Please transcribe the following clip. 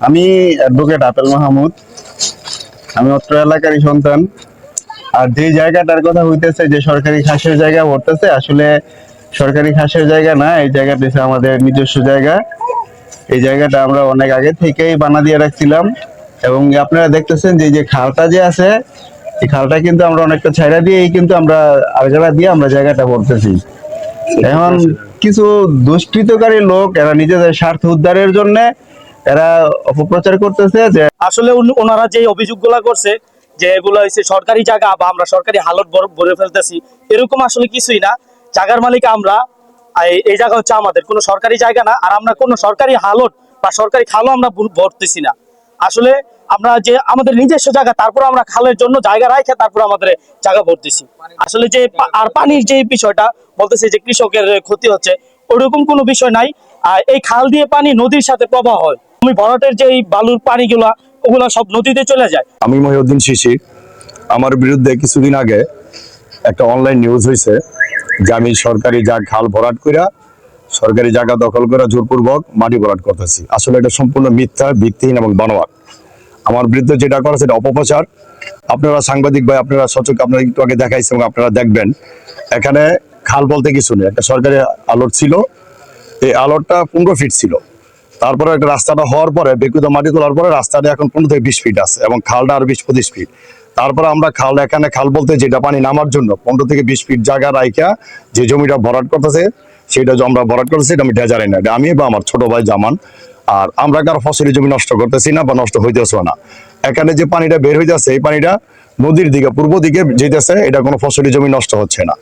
আমি advocate apple Mahmud. আমি অত্র এলাকারই সন্তান। আর যে জায়গাটার কথা হইতেছে, যে সরকারি খাসের জায়গা পড়তেছে, আসলে সরকারি খাসের জায়গা না, এই জায়গাটা আমাদের নিজস্ব জায়গা। এই জায়গাটা আমরা অনেক আগে থেকেই বানা দিয়ে রাখছিলাম। এবং আপনারা দেখতেছেন যে যে খালটা যে আছে, এই খালটা কিন্তু আমরা অনেকটা ছাইড়া দিয়েই কিন্তু আমরা আলগাড়া দিয়ে আমরা জায়গাটা পড়তেছি। এখন কিছু দুষ্কৃতকারী লোক, এরা নিজেদের স্বার্থ উদ্ধারের জন্য এরা অপপ্রচার করতেছে যে আসলে ওনারা যে অভিযোগগুলা করছে, যে এগুলো হচ্ছে সরকারি জায়গা বা আমরা সরকারি হালত ভরে ফেলতেছি, এরকম আসলে কিছুই না। জায়গার মালিক আমরা এই- জায়গা হচ্ছে আমাদের। কোনো সরকারি জায়গা না, আর আমরা কোনো সরকারি হালত বা সরকারি খালও আমরা ভরতেছি না। আসলে আমরা যে আমাদের নিজস্ব জায়গা, তারপর আমরা খালের জন্য জায়গা রাখে তারপর আমাদের জায়গা ভরতেছি। আসলে যে আর পানির যে বিষয়টা বলতেছে যে কৃষকের ক্ষতি হচ্ছে, ওরকম কোনো বিষয় নাই। আর এই খাল দিয়ে পানি নদীর সাথে প্রবাহ হয়। তুমি ভরাটের যে বালুর পানিগুলা, ওগুলা সব নদীতে চলে যায়। আমি মহিউদ্দিন শিশির আমার বিরুদ্ধে কিছুদিন আগে একটা অনলাইন নিউজ হয়েছে যে আমি সরকারি যা খাল ভরাট কইরা, সরকারি জায়গা দখল করা জোরপূর্বক মাটি ভরাট করতেছি। আসলে এটা সম্পূর্ণ মিথ্যা, ভিত্তিহীন এবং বানোয়াট। আমার বিরুদ্ধে যেটা করা সেটা অপপ্রচার। আপনারা সাংবাদিক ভাই, আপনারা সচক আপনারা একটু আগে দেখাইছে এবং আপনারা দেখবেন। এখানে খাল বলতে কিছু নেই। একটা সরকারি আলোট ছিল। এই আলোটটা পনেরো ফিট ছিল। তারপরে একটা রাস্তাটা হওয়ার পরে, বেকুত মাটি তোলার পরে রাস্তাটা এখন পনেরো থেকে বিশ ফিট আছে এবং খালটা আর বিশ পঁচিশ ফিট তারপরে আমরা খাল, এখানে খাল বলতে যেটা পানি নামার জন্য পনেরো থেকে বিশ ফিট জায়গা রাইখা যে জমিটা ভরাট করতেছে, সেটা আমরা ভরাট করতেছি, এটা আমি ডেজারি না। আমি বা আমার ছোট ভাই জামান। আর আমরা কারও ফসলি জমি নষ্ট করতেছি না বা নষ্ট হইতেছেও না? এখানে যে পানিটা বের হইতেছে, এই পানিটা নদীর দিকে, পূর্ব দিকে যেতেছে, এটা কোনো ফসলি জমি নষ্ট হচ্ছে না।